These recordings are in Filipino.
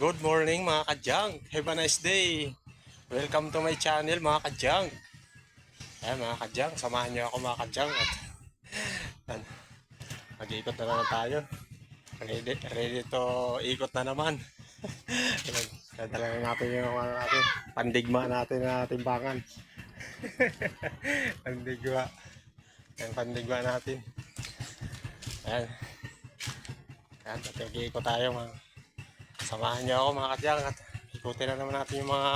Good morning mga kadyang. Have a nice day. Welcome to my channel mga kadyang. Ayan mga kadyang, samahan niyo ako mga kadyang. At, yan. Mag-iikot na naman tayo. Ready, ready to ikot na naman. Ayan, Dadala na natin yung ano natin, pandigma natin na timbangan. pandigma. Yung pandigma natin. Ayan. Ayan, tatigiko tayo mga Samahan niyo ako mga kadyang at ikutin na naman natin yung mga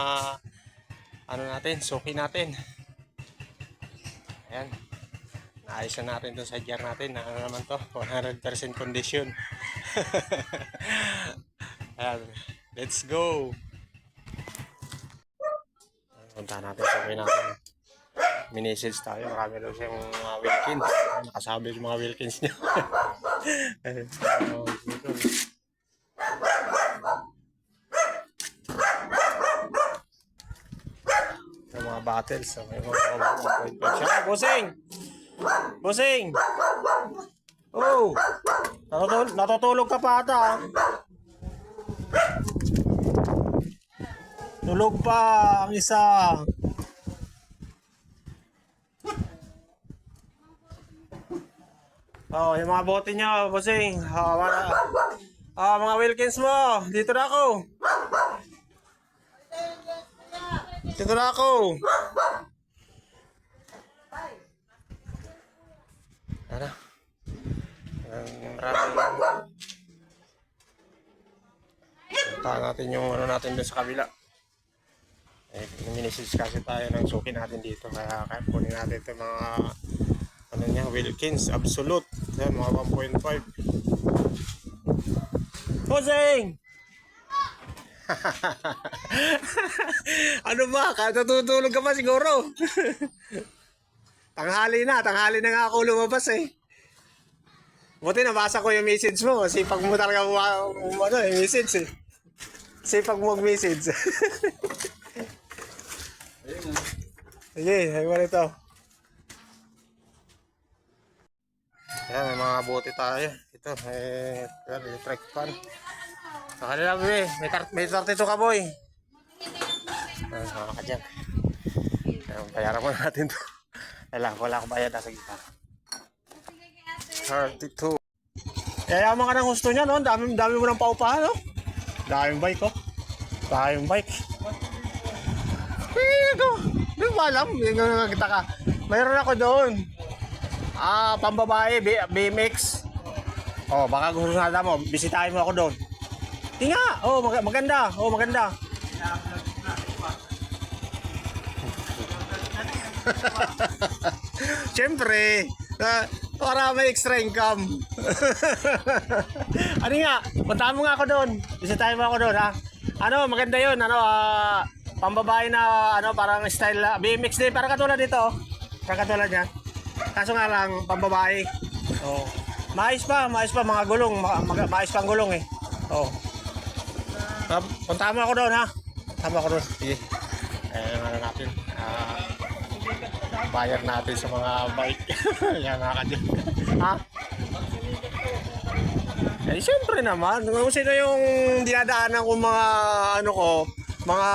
ano natin, suki natin. Ayan. Naayos na natin itong sadyar natin. Na ano naman to, 100% condition. Ayan. Let's go! Punta natin suki natin. Minisage tayo. Marami daw siyang mga Wilkins. Nakasabi yung mga Wilkins niya. Ayan. Oh, dito. Yung mga battles. So, may mga point point siya. Bossing! Bossing! Oh! Natutulog, natutulog ka pa ata. ah. Tulog pa ang isa. Oh, yung mga bote niya, bossing. Ah, mga, ah, mga Wilkins mo. Dito na ako. Dito na ako. Ano? Ang maraming... Puntahan natin yung ano natin doon sa kabila. Eh, minisis kasi tayo ng suki natin dito. Kaya, kaya kunin natin ito mga ano niya, Wilkins, Absolute. Yan, mga 1.5. Hoseng! ano ba? Katutulog ka pa siguro. tanghali na, tanghali na nga ako lumabas eh. Buti nabasa ko yung message mo. Sipag mo talaga um, ano, yung message eh. Sipag mo mag-message. Sige, sabi mo nito. Ayan, may mga bote tayo. Ito, ayan, electric fan. Sa kanila, bebe. May, tar- may 32 ka, boy. Ayan, mga kadyan. Ayan, bayaran mo natin to. Wala, wala akong bayad. Nasa gitna. 32. Yayaman ka ng gusto niya, no? Dami, dami mo ng paupahan, no? Daming bike, oh. Daming bike. Pigo! Hindi mo alam. Hindi ko nakakita ka. Mayroon ako doon. Ah, pambabae, B- BMX. Oh, baka gusto na mo. Bisitahin mo ako doon. Tinga! Oh, mag- maganda. Oh, maganda. Siyempre, ah, para may extra income. ano nga, puntahan mo nga ako doon. Bisitahin mo ako doon, ha? Ano, maganda yun. Ano, ah, pambabae na, ano, parang style, ah, BMX din. Parang katulad dito. Parang katulad niya. Kaso nga lang, pambabae. Oh. Maayos pa, maayos pa mga gulong. Ma ma- maayos pa ang gulong eh. Oh. Uh, puntahan mo ako doon ha. Tama ako doon. Sige. Eh, ano natin. Ah, bayar natin sa mga bike. Yan mga kadyan. ha? Eh, siyempre naman. Kung sino yung dinadaanan ko mga ano ko, mga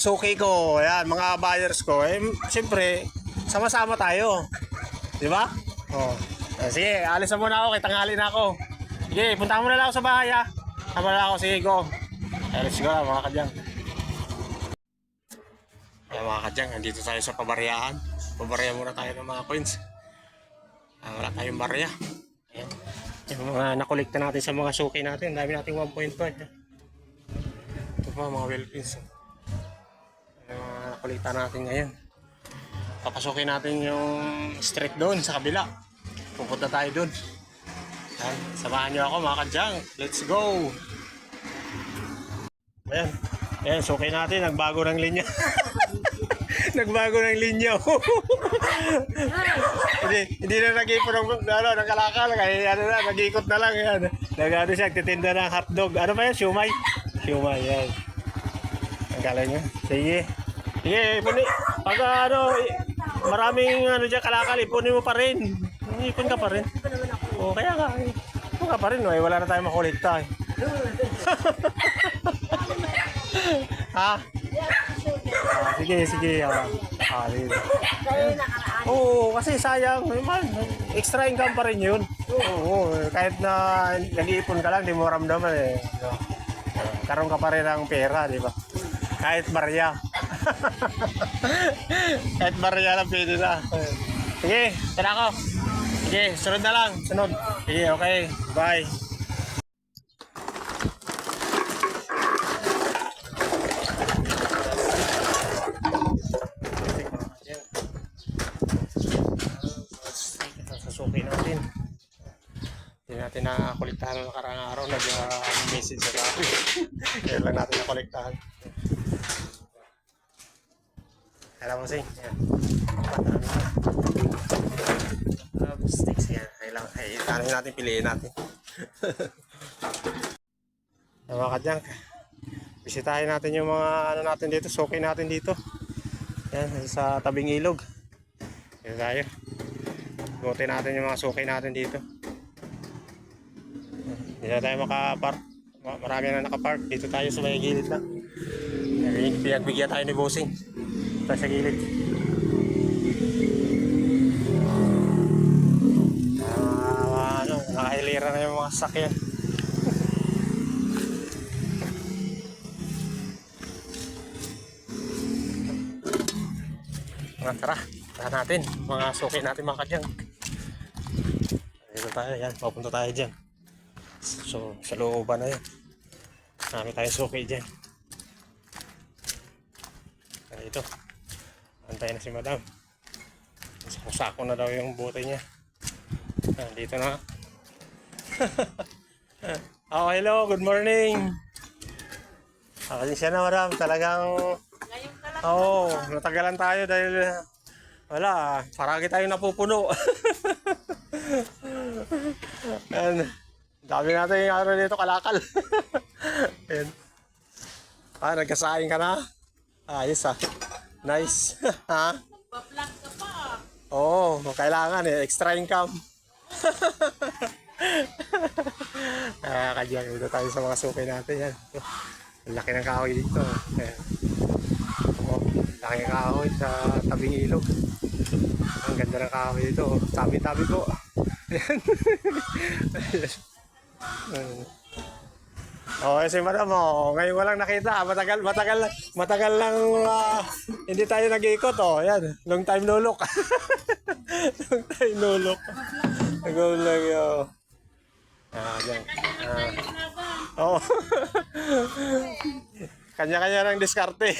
suki ko, yan, mga buyers ko, eh, siyempre, sama-sama tayo. Di ba? Oh. Eh, sige, alis na muna ako, kay tanghali na ako. Sige, punta mo na lang ako sa bahay ha. Tama na ako, sige, go. Eh, let's go mga kadyang. Ayan mga kadyang, nandito tayo sa pabaryahan. Pabarya muna tayo ng mga coins. Ah, wala tayong barya. Ayan. Yung mga nakolekta natin sa mga suki natin, dami nating 1.5. eh. Ito pa mga Wilkins. Yung mga nakolekta natin ngayon. Papasukin natin yung street doon sa kabila. Pupunta tayo doon. Ayan, samahan niyo ako mga kadyang. Let's go! Ayan. Ayan, suki natin. Nagbago ng linya. Nagbago ng linya. hindi, hindi na nag-ipon ng, ano, ng kalakal. Kaya ano na, nag-ikot na lang. Yan. Nag-ano siya, nagtitinda ng hotdog. Ano ba yan? Siumay? Siumay, yan. Ang galing niya. Sige. Sige, ipuni. Pag ano, maraming ano dyan kalakal, ipunin mo pa rin. Ipon ka pa rin. O, kaya eh. Ipon ka pa rin. Wala na tayong makulikta. Eh. ha? Ah, sige, sige. Ah, ah, sige. Oo, kasi sayang. Man, extra income pa rin yun. Oo, kahit na nag-iipon ka lang, di mo ramdaman eh. So, karoon ka pa rin ng pera, di ba? Kahit barya. kahit barya lang pwede na. Sige, tara ako. Sige, sunod na lang. Sunod. Sige, okay. Bye. Sasuki natin. Hindi natin nakakolektahan ng nakarang araw. Nag-message sa tabi. Kaya lang natin nakolektahan. Alam mo, Sing. Yan. Patami na. Uh, sticks yan. Kailangan, ay, tanong natin, piliin natin. Yung mga kadyang, bisitahin natin yung mga ano natin dito, suki natin dito. Yan, sa tabing ilog. Yan tayo. Buti natin yung mga suki natin dito. Hindi na tayo makapark. Ma- Marami na nakapark. Dito tayo sa may gilid. Yan, Pinagbigyan tayo ni Bossing. Tayo sa gilid. Ah, ano, nakahilira na yung mga sakyan. Mga tara, tara natin. Mga suki natin mga kadyang. Dito tayo, yan. Papunta tayo dyan. So, sa looban na yan. Marami tayong suki dyan. Dito. Antay na si madam. Sako na daw yung bote niya. Ah, dito na. oh, hello. Good morning. Ah, siya na madam. Talagang Oo, oh, natagalan tayo dahil wala, paragi tayo napupuno. Yan. Dami natin yung araw dito kalakal. Yan. Ah, nagkasaing ka na? Ayos ah. Nice. ha? Magpa-vlog ka pa. Oo, oh, kailangan eh. Extra income. Ah, kadyan, dito tayo sa mga suki natin yan. Ang laki ng kahoy dito. Ayan. Oh, laki ng kahoy sa tabing ilog. Ang ganda ng kahoy dito. Tabi-tabi po. Ayan. Oh, si Madam, oh, ngayon ko lang nakita. Matagal, matagal, matagal lang ah, hindi tayo nag-iikot, oh. Yan, long time no look. long time no look. Lang, oh. Ah, yan. Ah. Oh. Kanya-kanya ng diskarte.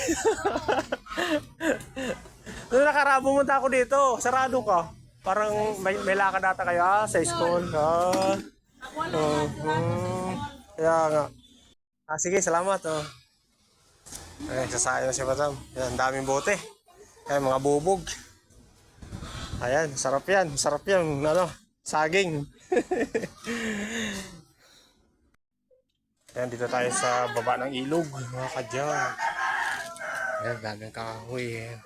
Noong nakaraan pumunta ako dito, sarado ka. Parang may, may lakad ata kayo ah, sa school. Ah. Oh, hmm. Kaya nga. Ah, sige, salamat. Oh. Ay, sasayo na si Madam. Yan, daming bote. Ayan, mga bubog. Ayan, sarap yan. Sarap yan. Ano, saging. Ayan, dito tayo sa baba ng ilog. Mga kadyan. Ayan, daming kahoy. Ayan.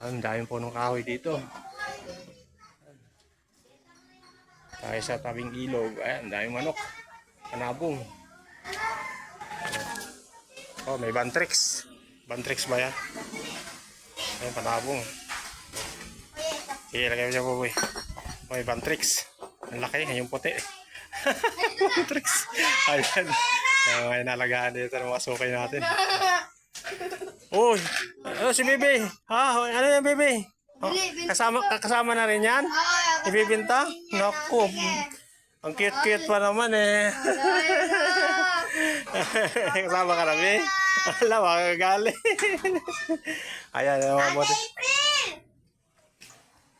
Ang daming punong kahoy dito. Tayo sa tabing ilog. Ayan, daming manok. Kanabong. Oh, may bantrix. Bantrix ba yan? Ayan, panabong. Sige, lagay mo dyan po, boy. Oh, may bantrix. Ang laki, yung puti. bantrix. Ayan. Ayan, nalagaan dito ng mga sukay natin. Uy, ano si Bebe? Ha? Ano yan, Bebe? Oh, kasama, kasama na rin yan? Ibibinta? Naku, ang cute-cute pa naman eh. Kasama ka namin? Wala, makakagali. Ayan, yung mga bote. April!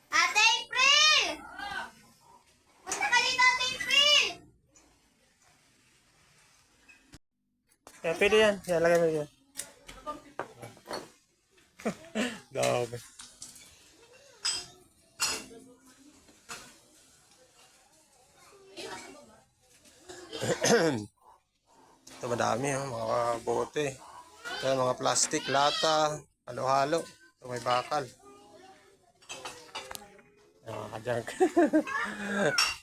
Ate April! Punta ka dito, Ate April! Yeah, pwede yan. Yan, lagay mo yan. Dami. Ito madami oh, mga bote. Yan, mga plastic, lata, halo-halo. Ito may bakal. Yan, mga kajang.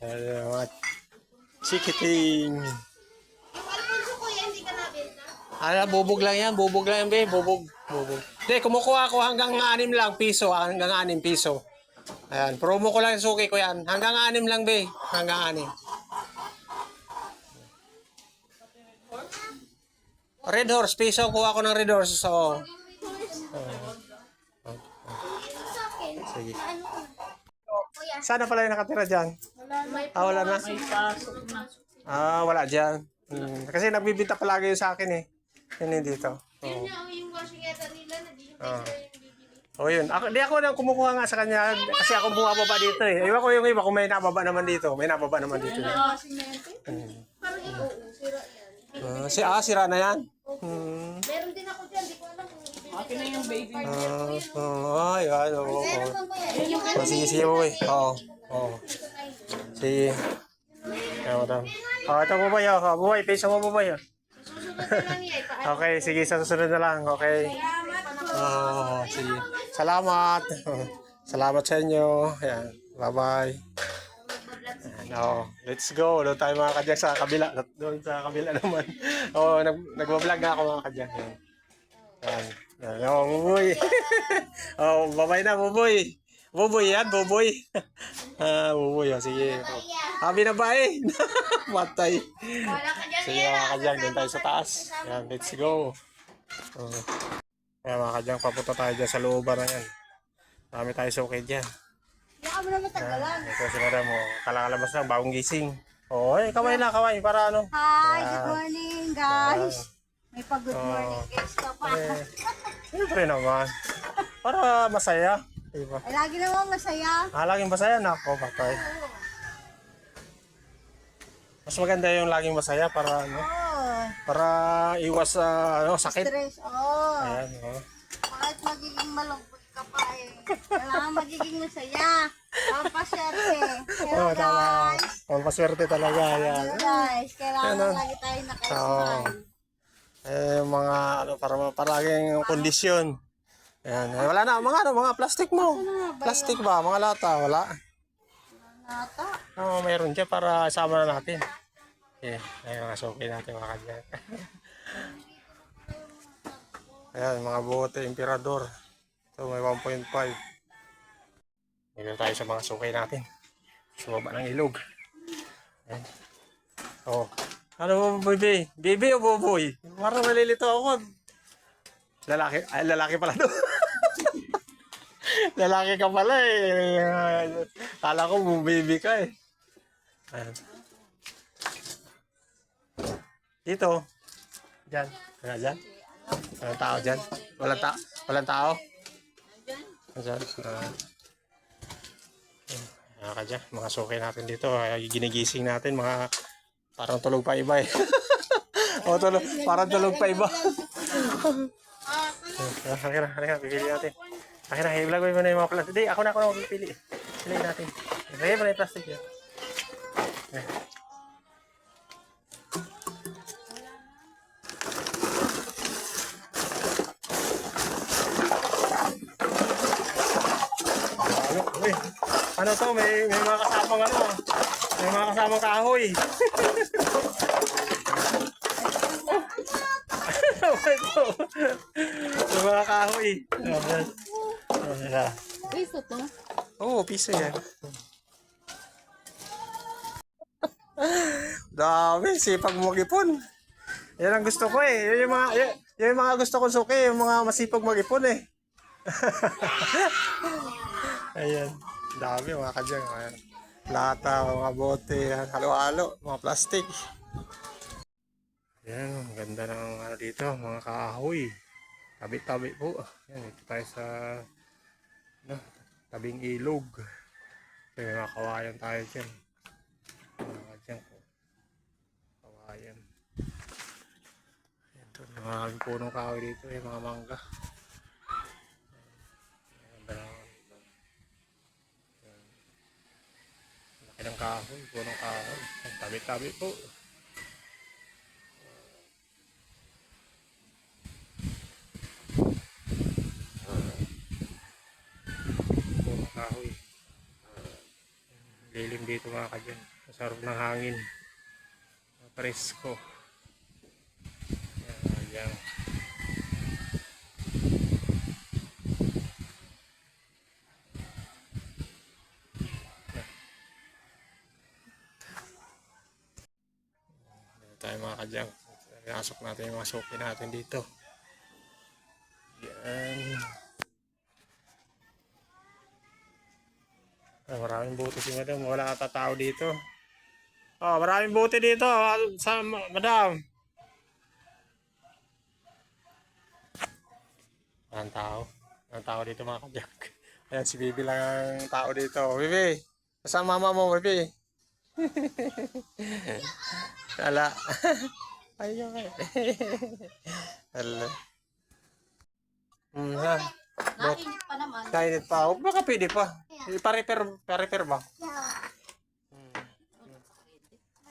Yan, mga chikiting. Ano, bubog lang yan, bubog lang yan, be, bubog. Bubog. Hindi, kumukuha ako hanggang 6 lang piso, hanggang 6 piso. Ayan, promo ko lang yung suki ko yan. Hanggang 6 lang, be. Hanggang 6. Red horse, piso, kuha ko ng red horse. So, sige. Sana pala yung nakatira dyan. Ah, wala na. Na. Ah, wala dyan. Hmm, kasi nagbibita palagi yun sa akin eh. Yun yung dito. Yun nga, yung washing yata nila, naging Ah. extra yung bibili. O yun. Ako, di ako nang kumukuha nga sa kanya kasi ako bumababa dito eh. Iba ko yung iba kung may nababa naman dito. May nababa naman dito. Sira yan. Ah, si ah, sira na yan. Hmm. Meron din ako dyan, di ko alam kung ibibigay. Akin na yung baby. Ah, oh, yan. Oo. Meron oo. bang kuya? Yung Oh, sige, sige, boy. Oo. Oo. Sige. Ayan, madam. Oh, ito po ba yun? Oh, buhay, piso mo po ba yun? susunod na lang yan. Paano? Okay, sige, sa susunod na lang. Okay. Oh, sige. Salamat. Salamat sa inyo. Ayan. Bye-bye. Ayan, oh, let's go. Doon tayo mga kadyang sa kabila. Doon sa kabila naman. Oh, nag nagbablog na ako mga kadyang. Ayan. Ayan. Ayan. Oh, buboy. oh, bye-bye na, buboy. Buboy yan, buboy. ah, buboy. Oh, sige. Ah, binabae. Matay. Sige mga kadyang, doon tayo sa taas. Ayan, let's go. Oh. Ayan mga kadyang, papunta tayo dyan sa looban na yan. Dami tayo sukid dyan. Baka mo na matagalan. Ito si madam, oh, kalakalabas lang, bagong gising. Oh, eh, kaway na, kaway, para ano. Hi, good morning guys. May pa good morning guys ka pa. Eh, siyempre naman. Para masaya. Diba? Ay, lagi naman masaya. Ah, laging masaya na ako, patay. Mas maganda yung laging masaya para ano, Oh, para iwas sa ano, sakit. stress. Oh, Ayan, oh. kahit magiging malungkot ka pa eh. Kailangan magiging masaya. Pampasyerte. Oh, Hello tama. guys. Ang paswerte talaga, yan. Hello guys. Kailangan Ano? lagi tayo Oo. naka-smile. Eh, mga ano, para palaging kondisyon. Ayan. Eh, wala na, mga ano, mga plastic mo. Plastic ba? Mga lata, wala. Nata. Oo, mayroon dyan para isama na natin. Eh, ayun, mga suki natin mga kanyan. Ayan, mga bote, emperador. Ito, may 1.5. Dito tayo sa mga suki natin. Sa baba ng ilog. Ayan. Oh. Ano mo, baby? Baby o boboy? Parang nalilito ako. Lalaki, ay, lalaki pala doon. lalaki ka pala eh. Kala ko baby ka eh. Ayan. Dito. Diyan. Kaya dyan. Walang tao dyan. Walang, ta walang tao. Diyan. Uh, Ayan ka dyan. Mga suki natin dito. Ay, ginigising natin. Mga parang tulog pa iba eh. o tulog, parang tulog pa iba. Halika na, halika na. Pipili natin. Halika na, i-vlog mo na yung mga plastic. Hindi, ako na ako na magpipili. Pili natin. Lagay mo na yung plastic yan. Eh. Ano to, may, may mga kasamang ano, may mga kasamang kahoy. Ito? May mga kahoy. Piso to. Oo, piso yan. Dami, sipag mag-ipon. Yan ang gusto ko eh. Yan yung mga, yan, yan yung mga gusto kong suki, yung mga masipag mag-ipon eh. Ayan. Dami mga kadyang. Ayan. Lata, mga bote, halo-halo, mga plastic. Ayan, ganda ng ano dito, mga kahoy. Tabi-tabi po. Ayan, ito tayo sa no, tabing ilog. May mga kawayan tayo dyan. Mga dyan po. Kawayan. Ito, mga punong kahoy dito, yung mga mangga. Ganda ng- Ayan. Laki ng kahoy, punong kahoy. Ayan, Tabi-tabi po. punong kahoy. Lilim dito mga kadyan. Masarap ng hangin. Presko. Yan, yan. Ito tayo mga kadyang. Pinasok natin yung mga suki natin dito. Yan. Ah, maraming buti si madam. Wala ata tao dito. Oh, maraming buti dito. ah, Sa ma- madam. Walang tao. Walang tao dito mga kadyak. Ayan, si Bibi lang ang tao dito. Bibi, saan mama mo, Bibi? Wala. Ayun eh. Wala. Hmm, ha. Nakainit pa naman. Kainit pa. Huwag baka pwede pa. Pa-repair, pa-repair ba? Hmm.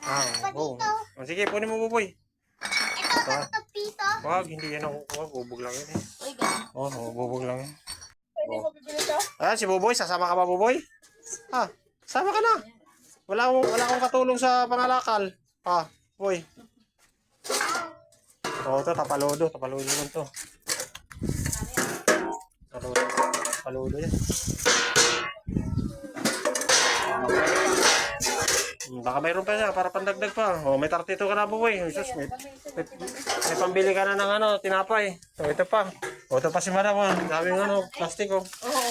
Ah, oo. Oh, sige, punin mo buboy. Ito, ito, pito. Wag, hindi yan ako kuha. Bubog lang yan eh. Uy, ganun. Oo, oh, bubog lang yan. Oh. Ah, si Buboy, sasama ka ba, Buboy? Ha, sama ka na. Wala akong, wala akong katulong sa pangalakal. Ha, boy. Oo, to, tapalodo. Tapalodo naman to. Tapalodo. Tapalodo yan. Hmm, Baka mayroon pa siya para pandagdag pa. Oh, may 32 ka na, Buboy. Jesus, may, may, may pambili ka na ng ano, tinapay. So, ito pa. O, ito pa si Madam. ah. Daming ano, plastic oh. Oo.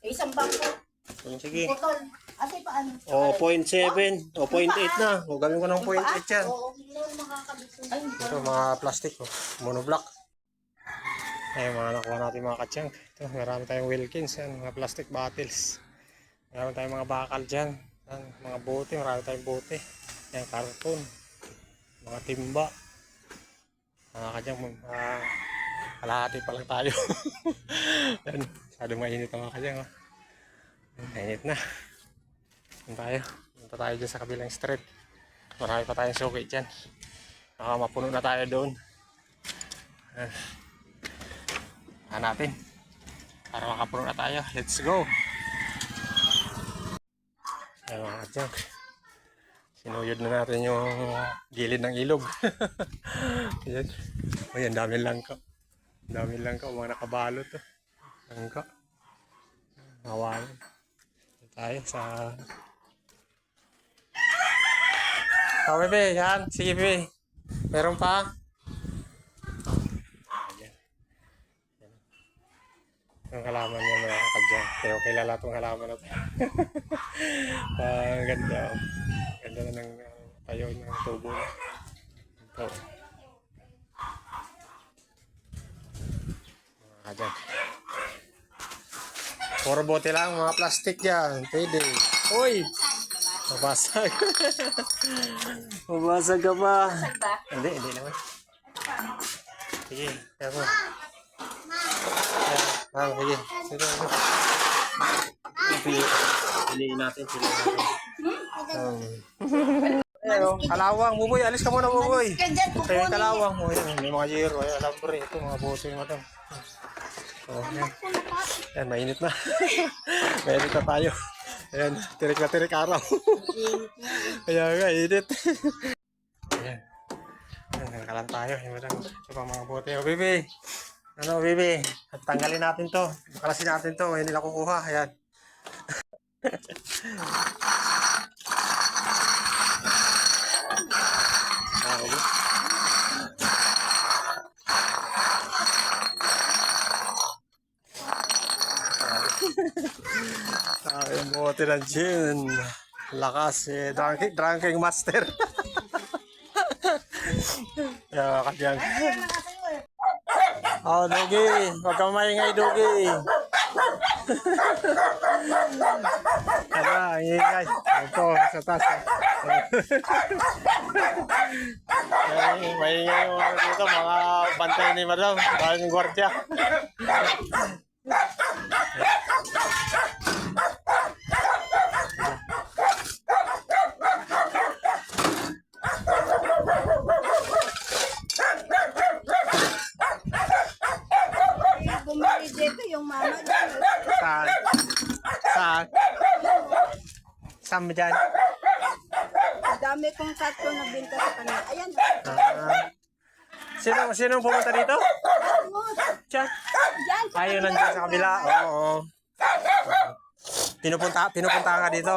Eh, isang bangko. Hmm, Sige. Putol. Asa paano? O, 0.7. O, 0.8 na. O, gawin ko ng 0.8 yan. Oo, hindi naman makakabit. Ay, hindi Ito, mga plastic. Oh. Monoblock. Ay, mga nakuha natin mga katsang. Ito, marami tayong Wilkins. Yan, mga plastic bottles. Marami tayong mga bakal dyan. Yan, mga bote. Marami tayong bote. Yan, karton. Mga timba. Mga katsang, mga kalahati pa lang tayo. Yan, masyado mainit ang mga katsang. Oh. Mainit na. Tayo. Punta tayo dyan sa kabilang street. Marami pa tayong suki dyan. Baka mapuno na tayo doon. Ah, natin. Para makapuno na tayo. Let's go. Ayan mga kadyak. Sinuyod na natin yung gilid ng ilog. Ayan. Ayan, dami langka. Dami langka. Mga nakabalot. Oh. Langka. Hawalan. Tayo sa... Oh, bebe, yan. Sige, bebe. Meron pa? Ayan. Ayan. Ang halaman niya mga kadyan. Pero kilala itong halaman na ito. Ah, Ang ganda. oh. Ganda na ng uh, tayo ng tubo. Ito. Mga kadyan. Puro bote lang, mga plastic yan. Pwede. Uy! Mabasag. Mabasag ka pa. ba? Hindi, hindi naman. Sige, kaya mo. Ah, sige. Sige. Pili, piliin natin, piliin natin. Um, Ayan, kalawang, buboy, alis ka muna, buboy. Ka dyan, Ito yung kalawang. Yan, may mga zero, ayan, alambre, ito, mga boto yung madam. Oh, yan. Yan, mainit na. mainit na tayo. Ayan, tirik na tirik araw. Kaya nga, init. Ayan. Ayan, nakalan tayo. Ito pa mga bote. O, bibi. Ano, bibi? At tanggalin natin to. Bakalasin natin to. Ngayon nila kukuha. Ayan. Ah, ulit. Ay, yung bote ng gin. Lakas eh. Drinking, drinking master. Kaya kadyang. Oh, Dugi. Huwag kang maingay, Dugi. Aba, ang ingay. Ito, sa taas. Ay, maingay mga dito, mga bantay ni Madam. Balang gwardiya. Bumili dito yung mama dyan. Saan? Saan? Mo dyan? Dami kong karton na binta sa kanya. Ayan. Ah. Sino, sino pumunta dito? oh, Diyan. Yan. Ayaw nandiyan sa kabila. Oo. Pinupunta, pinupunta ka dito.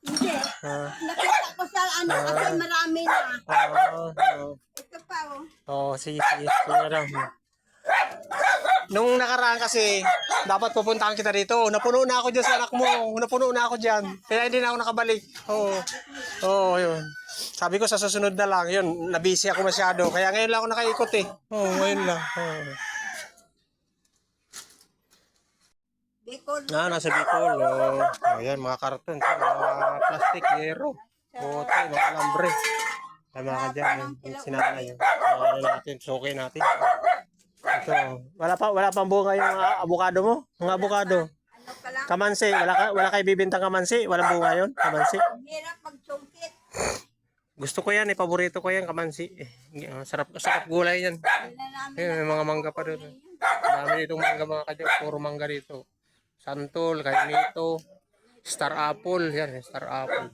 Hindi. Ah, Nakita ko sa ano kasi marami na. Oo. oo. Ito pa oh. Oo, sige, sige. Sige na lang. Nung nakaraan kasi, dapat pupuntahan kita dito. Napuno na ako dyan sa anak mo. Napuno na ako dyan. Kaya hindi na ako nakabalik. Oo. Oo, yun. Sabi ko sa susunod na lang, yun, nabisi ako masyado. Kaya ngayon lang ako nakaikot eh. Oo, ngayon lang. Oo. Bicol. Ah, nasa Bicol. Oh. Ayan, mga karton. Mga plastic, yero. Bote, mga alambre. Tama ka dyan. Sinanay yun. Ano natin, suki natin. Ito. Wala pa, wala pang bunga yung ah, avocado mo? Mga avocado. Ano ka lang? Kamansi. Wala, ka, wala kayo bibintang kamansi? Walang bunga yun? Kamansi. Hirap magsungkit. Gusto ko yan eh. Paborito ko yan, kamansi. Eh, sarap, sarap gulay yan. Ayun, may mga mangga pa doon. Dami ditong mangga mga kadyo. Puro mangga dito. Santol, kainito, star apple. Yan, star apple.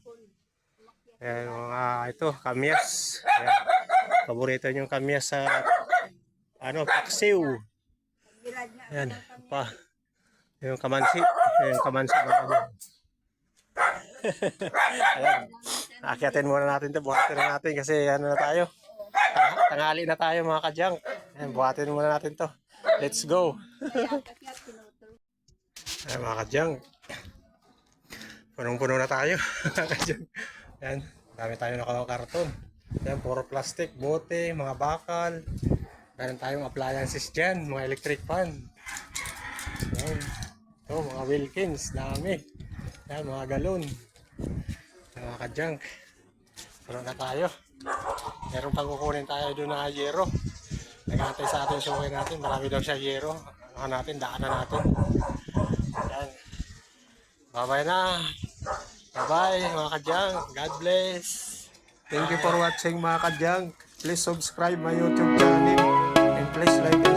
Ayan, mga ito, kamyas. Ayan. Paborito yung kamyas sa ano, paksiw. na. Ayan, pa. Yung kamansi. Yung kamansi. mga kadyo. Ayan. Akyatin muna natin to. Buhatin na natin kasi ano na tayo. Tang- Tanghali na tayo mga kadyang. Ayan, buhatin muna natin to. Let's go. Ayan mga kadyang. Punong-puno na tayo. mga kadyang. Ayan, dami tayo nakakarton. Ayan, puro plastic, bote, mga bakal. Meron tayong appliances dyan, mga electric fan. Ayan. Ito, mga Wilkins, dami. Ayan, mga galon. Mga kadyang. Puno na tayo. Meron pang kukunin tayo doon na yero. Nagantay sa atin suki natin. Marami daw siya yero. Ano natin, daanan natin. Ayan. Bye-bye na. Bye-bye mga kadyang. God bless. Thank you for watching mga kadyang. Please subscribe my YouTube channel. And please like and